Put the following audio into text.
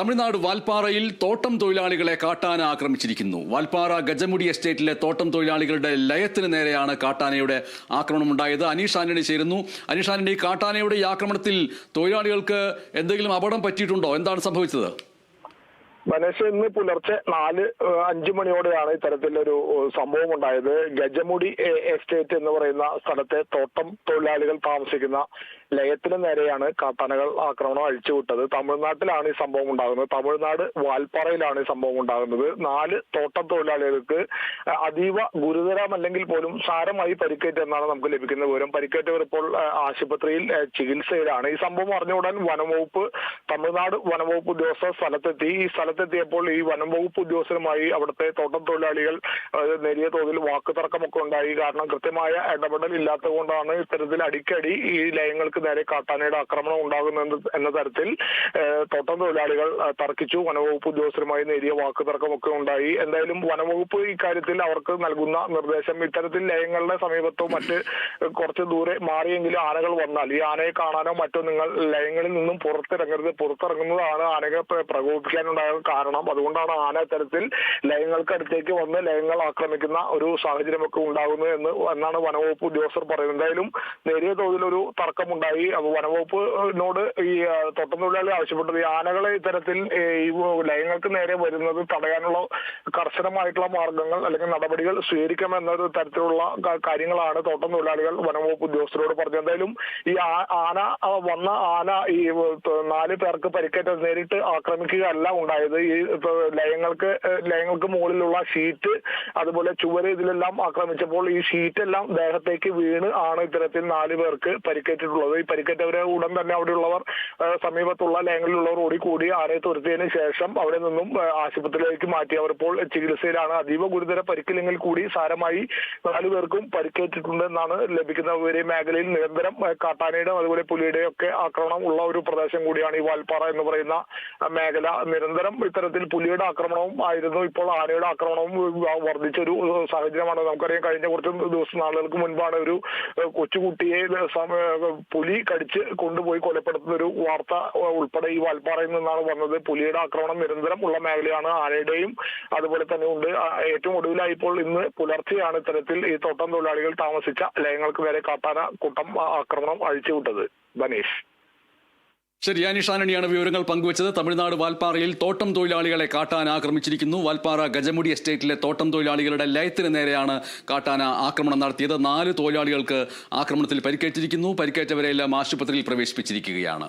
തമിഴ്നാട് വാൽപ്പാറയിൽ തോട്ടം തൊഴിലാളികളെ കാട്ടാന ആക്രമിച്ചിരിക്കുന്നു. വാൽപ്പാറ ഗജമുടി എസ്റ്റേറ്റിലെ തോട്ടം തൊഴിലാളികളുടെ ലയത്തിന് നേരെയാണ് കാട്ടാനയുടെ ആക്രമണം ഉണ്ടായത് അനീഷ് ആന്റണി ചേരുന്നു. അനീഷ് ആന്റണി കാട്ടാനയുടെ ഈ ആക്രമണത്തിൽ തൊഴിലാളികൾക്ക് എന്തെങ്കിലും അപകടം പറ്റിയിട്ടുണ്ടോ? എന്താണ് സംഭവിച്ചത്? മനേഷ് ഇന്ന് പുലർച്ചെ നാല് അഞ്ചു മണിയോടെയാണ് ഇത്തരത്തിലൊരു സംഭവം ഉണ്ടായത് ഗജമുടി എസ്റ്റേറ്റ് എന്ന് പറയുന്ന സ്ഥലത്തെ തോട്ടം തൊഴിലാളികൾ താമസിക്കുന്ന ലയത്തിന് നേരെയാണ് കാട്ടാനകൾ ആക്രമണം അഴിച്ചുവിട്ടത്. തമിഴ്നാട്ടിലാണ് ഈ സംഭവം ഉണ്ടാകുന്നത്. തമിഴ്നാട് വാൽപ്പാറയിലാണ് ഈ സംഭവം ഉണ്ടാകുന്നത്. നാല് തോട്ടം തൊഴിലാളികൾക്ക് അതീവ ഗുരുതരമല്ലെങ്കിൽ പോലും സാരമായി പരിക്കേറ്റെന്നാണ് നമുക്ക് ലഭിക്കുന്ന വിവരം. പരിക്കേറ്റവർ ഇപ്പോൾ ആശുപത്രിയിൽ ചികിത്സയിലാണ്. ഈ സംഭവം അറിഞ്ഞ ഉടൻ വനംവകുപ്പ് തമിഴ്നാട് വനംവകുപ്പ് ഉദ്യോഗസ്ഥർ സ്ഥലത്തെത്തി. ഈ സ്ഥലത്തെത്തിയപ്പോൾ ഈ വനംവകുപ്പ് ഉദ്യോഗസ്ഥരുമായി അവിടുത്തെ തോട്ടം തൊഴിലാളികൾ നേരിയ തോതിൽ വാക്കുതർക്കമൊക്കെ ഉണ്ടായി. കാരണം കൃത്യമായ ഇടപെടൽ ഇല്ലാത്തത് കൊണ്ടാണ് ഇത്തരത്തിൽ അടിക്കടി ഈ ലയങ്ങൾക്ക് നേരെ കാട്ടാനയുടെ ആക്രമണം ഉണ്ടാകുന്ന എന്ന തരത്തിൽ തോട്ടം തൊഴിലാളികൾ തർക്കിച്ചു. വനവകുപ്പ് ഉദ്യോഗസ്ഥരുമായി നേരിയ വാക്ക് തർക്കമൊക്കെ ഉണ്ടായി. എന്തായാലും വനവകുപ്പ് ഇക്കാര്യത്തിൽ അവർക്ക് നൽകുന്ന നിർദ്ദേശം ഇത്തരത്തിൽ ലയങ്ങളുടെ സമീപത്തോ മറ്റ് കുറച്ച് ദൂരെ മാറിയെങ്കിലും ആനകൾ വന്നാൽ ഈ ആനയെ കാണാനോ മറ്റോ നിങ്ങൾ ലയങ്ങളിൽ നിന്നും പുറത്തിറങ്ങരുത്. പുറത്തിറങ്ങുന്നതാണ് പ്ര- പ്രകോപിക്കാനുണ്ടായ കാരണം. അതുകൊണ്ടാണ് ആന ഇത്തരത്തിൽ ലയങ്ങൾക്ക് അടുത്തേക്ക് വന്ന് ലയങ്ങൾ ആക്രമിക്കുന്ന ഒരു സാഹചര്യമൊക്കെ ഉണ്ടാകുന്നത് എന്ന് എന്നാണ് വനവകുപ്പ് ഉദ്യോഗസ്ഥർ പറയുന്നത്. എന്തായാലും നേരിയ തോതിൽ തോതിലൊരു തർക്കമുണ്ടായി അപ്പൊ വനംവകുപ്പിനോട് ഈ തോട്ടം തൊഴിലാളി ആവശ്യപ്പെട്ടത് ഈ ആനകളെ ഇത്തരത്തിൽ ഈ ലയങ്ങൾക്ക് നേരെ വരുന്നത് തടയാനുള്ള കർശനമായിട്ടുള്ള മാർഗങ്ങൾ അല്ലെങ്കിൽ നടപടികൾ സ്വീകരിക്കാമെന്നൊരു തരത്തിലുള്ള കാര്യങ്ങളാണ് തോട്ടം തൊഴിലാളികൾ വനംവകുപ്പ് ഉദ്യോഗസ്ഥരോട് പറഞ്ഞത്. എന്തായാലും ഈ ആന വന്ന ആന ഈ നാല് പേർക്ക് പരിക്കേറ്റ നേരിട്ട് ആക്രമിക്കുകയല്ല ഉണ്ടായത്. ഈ ലയങ്ങൾക്ക് ലയങ്ങൾക്ക് മുകളിലുള്ള ഷീറ്റ് അതുപോലെ ചുവര് ഇതിലെല്ലാം ആക്രമിച്ചപ്പോൾ ഈ ഷീറ്റ് എല്ലാം ദേഹത്തേക്ക് വീണ് ആണ് ഇത്തരത്തിൽ നാല് പേർക്ക് പരിക്കേറ്റിട്ടുള്ളത്. ഈ പരിക്കേറ്റവരെ ഉടൻ തന്നെ അവിടെയുള്ളവർ സമീപത്തുള്ള ലയങ്ങളിലുള്ളവർ ഓടിക്കൂടി ആനയെ തുരത്തിയതിനു ശേഷം അവിടെ നിന്നും ആശുപത്രിയിലേക്ക് മാറ്റി. അവർ ഇപ്പോൾ ചികിത്സയിലാണ്. അതീവ ഗുരുതര പരിക്കില്ലെങ്കിൽ കൂടി സാരമായി നാലു പേർക്കും പരിക്കേറ്റിട്ടുണ്ട് എന്നാണ് ലഭിക്കുന്ന വിവരം മേഖലയിൽ നിരന്തരം കാട്ടാനയുടെയും അതുപോലെ പുലിയുടെയും ഒക്കെ ആക്രമണം ഉള്ള ഒരു പ്രദേശം കൂടിയാണ് ഈ വാൽപ്പാറ എന്ന് പറയുന്ന മേഖല നിരന്തരം ഇത്തരത്തിൽ പുലിയുടെ ആക്രമണവും ആയിരുന്നു. ഇപ്പോൾ ആനയുടെ ആക്രമണവും വർദ്ധിച്ച വർദ്ധിച്ചൊരു സാഹചര്യമാണ്. നമുക്കറിയാം കഴിഞ്ഞ കുറച്ച് ദിവസം നാളുകൾക്ക് മുൻപാണ് ഒരു കൊച്ചുകുട്ടിയെ പുലി കടിച്ച് കൊണ്ടുപോയി കൊലപ്പെടുത്തുന്ന ഒരു വാർത്ത ഉൾപ്പെടെ ഈ വാൽപ്പാറയിൽ നിന്നാണ് വന്നത്. പുലിയുടെ ആക്രമണം നിരന്തരം ഉള്ള മേഖലയാണ് ആനയുടെയും അതുപോലെ തന്നെ ഉണ്ട്. ഏറ്റവും ഒടുവിലായി ഇപ്പോൾ ഇന്ന് പുലർച്ചെയാണ് ഇത്തരത്തിൽ ഈ തോട്ടം തൊഴിലാളികൾ താമസിച്ച ലയങ്ങൾക്ക് വരെ കാട്ടാന കൂട്ടം ആക്രമണം അഴിച്ചുവിട്ടത്. ബനീഷ് ശരി അനീഷ് ആനണിയാണ് വിവരങ്ങൾ പങ്കുവച്ചത്. തമിഴ്നാട് വാൽപ്പാറയിൽ തോട്ടം തൊഴിലാളികളെ കാട്ടാന ആക്രമിച്ചിരിക്കുന്നു. വാൽപ്പാറ ഗജമുടി എസ്റ്റേറ്റിലെ തോട്ടം തൊഴിലാളികളുടെ ലയത്തിന് നേരെയാണ് കാട്ടാന ആക്രമണം നടത്തിയത്. നാല് തൊഴിലാളികൾക്ക് ആക്രമണത്തിൽ പരിക്കേറ്റിരിക്കുന്നു. പരിക്കേറ്റവരെല്ലാം ആശുപത്രിയിൽ പ്രവേശിപ്പിച്ചിരിക്കുകയാണ്.